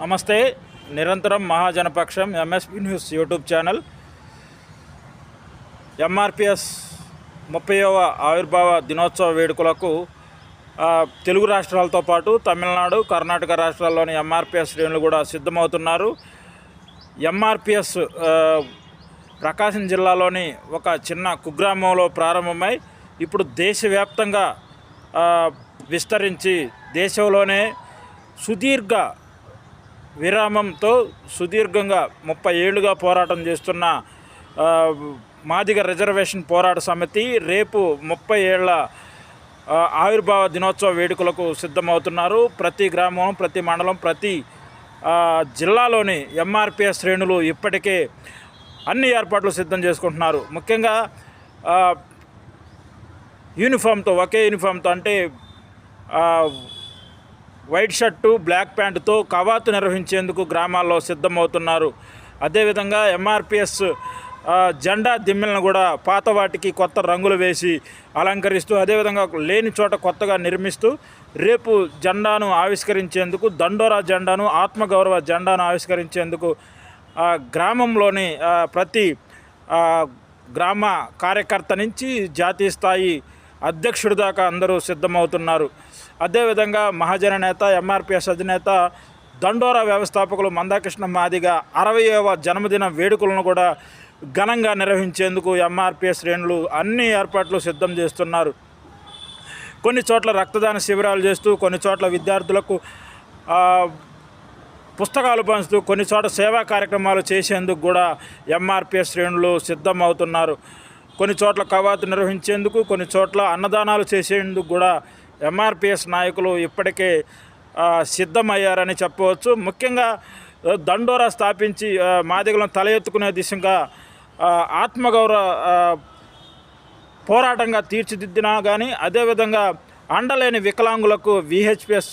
నమస్తే నిరంతరం మహాజనపక్షం MSP news YouTube channel MRPS ముప్పైవ ఆవిర్భావ దినోత్సవ వేడుకలకు తెలుగు రాష్ట్రాలతో పాటు తమిళనాడు కర్ణాటక రాష్ట్రాల్లోని ఎంఆర్పిఎస్ శ్రేణులు కూడా సిద్ధమవుతున్నారు. ఎంఆర్పిఎస్ ప్రకాశం జిల్లాలోని ఒక చిన్న కుగ్రామంలో ప్రారంభమై ఇప్పుడు దేశవ్యాప్తంగా విస్తరించి దేశంలోనే సుదీర్ఘ విరామంతో సుదీర్ఘంగా ముప్పై ఏళ్ళుగా పోరాటం చేస్తున్న మాదిగ రిజర్వేషన్ పోరాట సమితి రేపు ముప్పై ఏళ్ళ ఆవిర్భావ దినోత్సవ వేడుకలకు సిద్ధమవుతున్నారు. ప్రతి గ్రామం ప్రతి మండలం ప్రతి జిల్లాలోని ఎంఆర్పిఎస్ శ్రేణులు ఇప్పటికే అన్ని ఏర్పాట్లు సిద్ధం చేసుకుంటున్నారు. ముఖ్యంగా యూనిఫామ్తో ఒకే యూనిఫామ్తో అంటే వైట్ షర్టు బ్లాక్ ప్యాంటుతో కవాతు నిర్వహించేందుకు గ్రామాల్లో సిద్ధమవుతున్నారు. అదేవిధంగా ఎంఆర్పిఎస్ జెండా దిమ్మెలను కూడా పాత వాటికి కొత్త రంగులు వేసి అలంకరిస్తూ అదేవిధంగా లేని చోట కొత్తగా నిర్మిస్తూ రేపు జెండాను ఆవిష్కరించేందుకు దండోరా జెండాను ఆత్మగౌరవ జెండాను ఆవిష్కరించేందుకు గ్రామంలోని ప్రతి గ్రామ కార్యకర్త నుంచి జాతీయ స్థాయి అధ్యక్షుడి దాకా అందరూ సిద్ధమవుతున్నారు. అదేవిధంగా మహాజన నేత ఎంఆర్పిఎస్ అధినేత దండోరా వ్యవస్థాపకులు మందాకృష్ణ మాదిగ అరవయవ జన్మదిన వేడుకలను కూడా ఘనంగా నిర్వహించేందుకు ఎంఆర్పిఎస్ శ్రేణులు అన్ని ఏర్పాట్లు సిద్ధం చేస్తున్నారు. కొన్ని చోట్ల రక్తదాన శిబిరాలు చేస్తూ కొన్ని చోట్ల విద్యార్థులకు పుస్తకాలు పంచుతూ కొన్ని చోట్ల సేవా కార్యక్రమాలు చేసేందుకు కూడా ఎంఆర్పిఎస్ శ్రేణులు సిద్ధం అవుతున్నారు కొన్ని చోట్ల కవాతు నిర్వహించేందుకు కొన్ని చోట్ల అన్నదానాలు చేసేందుకు కూడా ఎంఆర్పిఎస్ నాయకులు ఇప్పటికే సిద్ధమయ్యారని చెప్పవచ్చు. ముఖ్యంగా దండోరా స్థాపించి మాదిగలను తల ఎత్తుకునే దిశగా ఆత్మగౌరవ పోరాటంగా తీర్చిదిద్దినా కానీ అదేవిధంగా అండలేని వికలాంగులకు విహెచ్పిఎస్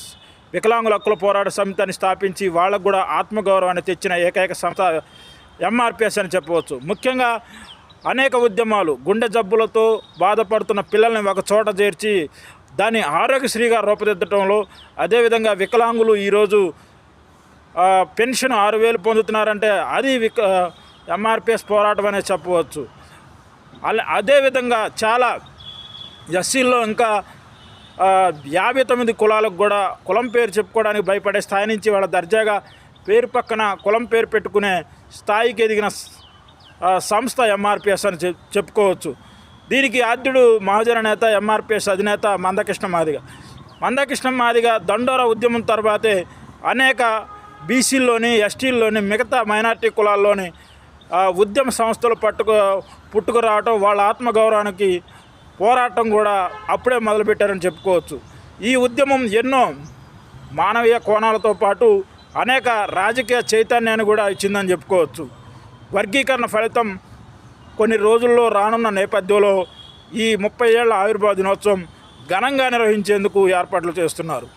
వికలాంగుల హక్కుల పోరాట సమితిని స్థాపించి వాళ్ళకు కూడా ఆత్మగౌరవాన్ని తెచ్చిన ఏకైక సంస్థ ఎంఆర్పిఎస్ అని చెప్పవచ్చు. ముఖ్యంగా అనేక ఉద్యమాలు గుండె జబ్బులతో బాధపడుతున్న పిల్లల్ని ఒక చోట చేర్చి దాన్ని ఆరోగ్యశ్రీగా రూపుదిద్దడంలో అదేవిధంగా వికలాంగులు ఈరోజు పెన్షన్ ఆరు వేలు పొందుతున్నారంటే అది విక ఎంఆర్పిఎస్ పోరాటం అనే చెప్పవచ్చు. అలా అదేవిధంగా చాలా ఎస్సీల్లో ఇంకా యాభై తొమ్మిది కులాలకు కూడా కులం పేరు చెప్పుకోవడానికి భయపడే స్థాయి నుంచి వాళ్ళ దర్జాగా పేరు పక్కన కులం పేరు పెట్టుకునే స్థాయికి ఎదిగిన సంస్థ ఎంఆర్పిఎస్ అని చెప్ చెప్పుకోవచ్చు. దీనికి ఆద్యుడు మహాజన నేత ఎంఆర్పిఎస్ అధినేత మందకృష్ణ మాదిగ. మందకృష్ణ మాదిగ దండోరా ఉద్యమం తర్వాతే అనేక బీసీల్లోని ఎస్టీల్లోని మిగతా మైనార్టీ కులాల్లోని ఉద్యమ సంస్థలు పట్టుకు పుట్టుకురావటం వాళ్ళ ఆత్మగౌరవానికి పోరాటం కూడా అప్పుడే మొదలుపెట్టారని చెప్పుకోవచ్చు. ఈ ఉద్యమం ఎన్నో మానవీయ కోణాలతో పాటు అనేక రాజకీయ చైతన్యాన్ని కూడా ఇచ్చిందని చెప్పుకోవచ్చు. వర్గీకరణ ఫలితం కొన్ని రోజుల్లో రానున్న నేపథ్యంలో ఈ ముప్పై ఏళ్ళ ఆవిర్భావ దినోత్సవం ఘనంగా నిర్వహించేందుకు ఏర్పాట్లు చేస్తున్నారు.